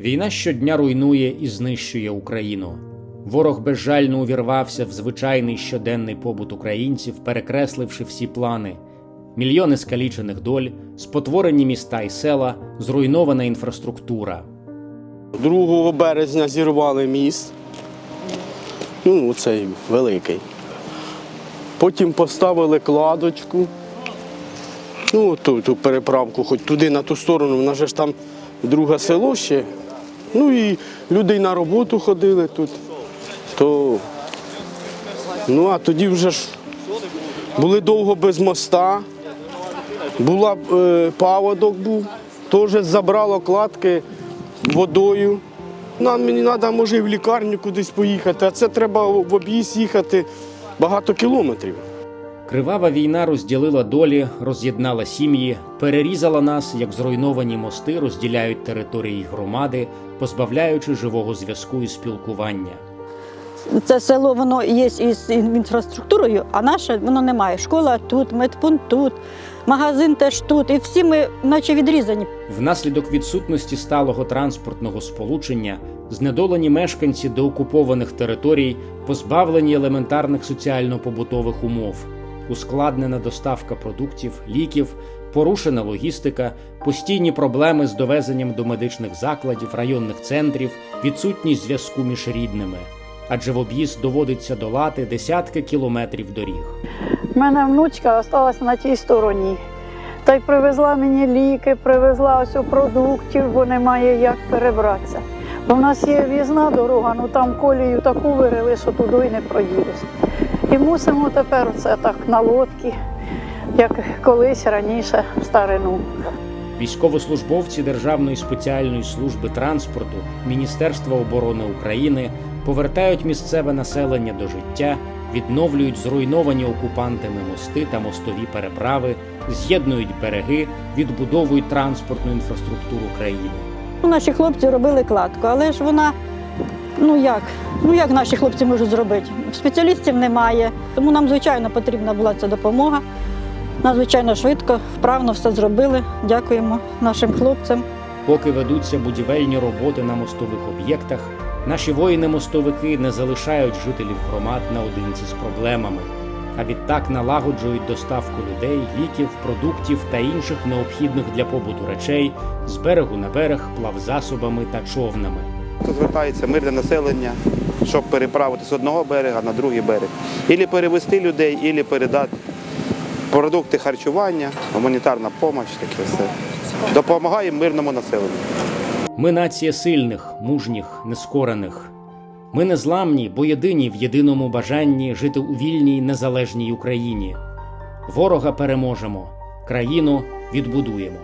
Війна щодня руйнує і знищує Україну. Ворог безжально увірвався в звичайний щоденний побут українців, перекресливши всі плани. Мільйони скалічених доль, спотворені міста і села, зруйнована інфраструктура. 2 березня зірвали міст. Ну, цей великий. Потім поставили кладочку. Ну, ту, ту переправку, хоч туди, на ту сторону, в нас же ж там друге село ще. Ну і люди й на роботу ходили тут. То... Ну, а тоді вже ж були довго без моста. Була е, паводок був, теж забрало кладки водою. Нам мені треба, може, і в лікарню кудись поїхати, а це треба в об'їзд їхати багато кілометрів. Кривава війна розділила долі, роз'єднала сім'ї, перерізала нас, як зруйновані мости розділяють території громади, позбавляючи живого зв'язку і спілкування. Це село воно є із інфраструктурою, а наше воно немає. Школа тут, медпункт тут, магазин теж тут. І всі ми наче відрізані. Внаслідок відсутності сталого транспортного сполучення знедолені мешканці деокупованих територій, позбавлені елементарних соціально-побутових умов, ускладнена доставка продуктів, ліків, порушена логістика, постійні проблеми з довезенням до медичних закладів, районних центрів, відсутність зв'язку між рідними. Адже в об'їзд доводиться долати десятки кілометрів доріг. У мене внучка залишилася на тій стороні. Та й привезла мені ліки, привезла ось продуктів, бо немає як перебратися. Бо в нас є в'їзна дорога, ну там колію таку вирили, що туди й не проїдеш. І мусимо тепер це так на лодці, як колись раніше в старину. Військовослужбовці Державної спеціальної служби транспорту Міністерства оборони України повертають місцеве населення до життя, відновлюють зруйновані окупантами мости та мостові переправи, з'єднують береги, відбудовують транспортну інфраструктуру країни. Ну, наші хлопці робили кладку, але ж вона, ну як? Ну як наші хлопці можуть зробити? Спеціалістів немає, тому нам, звичайно, потрібна була ця допомога. Надзвичайно швидко, вправно все зробили. Дякуємо нашим хлопцям. Поки ведуться будівельні роботи на мостових об'єктах, наші воїни-мостовики не залишають жителів громад наодинці з проблемами, а відтак налагоджують доставку людей, ліків, продуктів та інших необхідних для побуту речей з берегу на берег плавзасобами та човнами. Тут звертається мирне населення, щоб переправити з одного берега на другий берег. Ілі перевезти людей, ілі передати продукти харчування, гуманітарна допомога, таке все. Допомагаємо мирному населенню. Ми нація сильних, мужніх, нескорених. Ми незламні, бо єдині в єдиному бажанні жити у вільній незалежній Україні. Ворога переможемо, країну відбудуємо.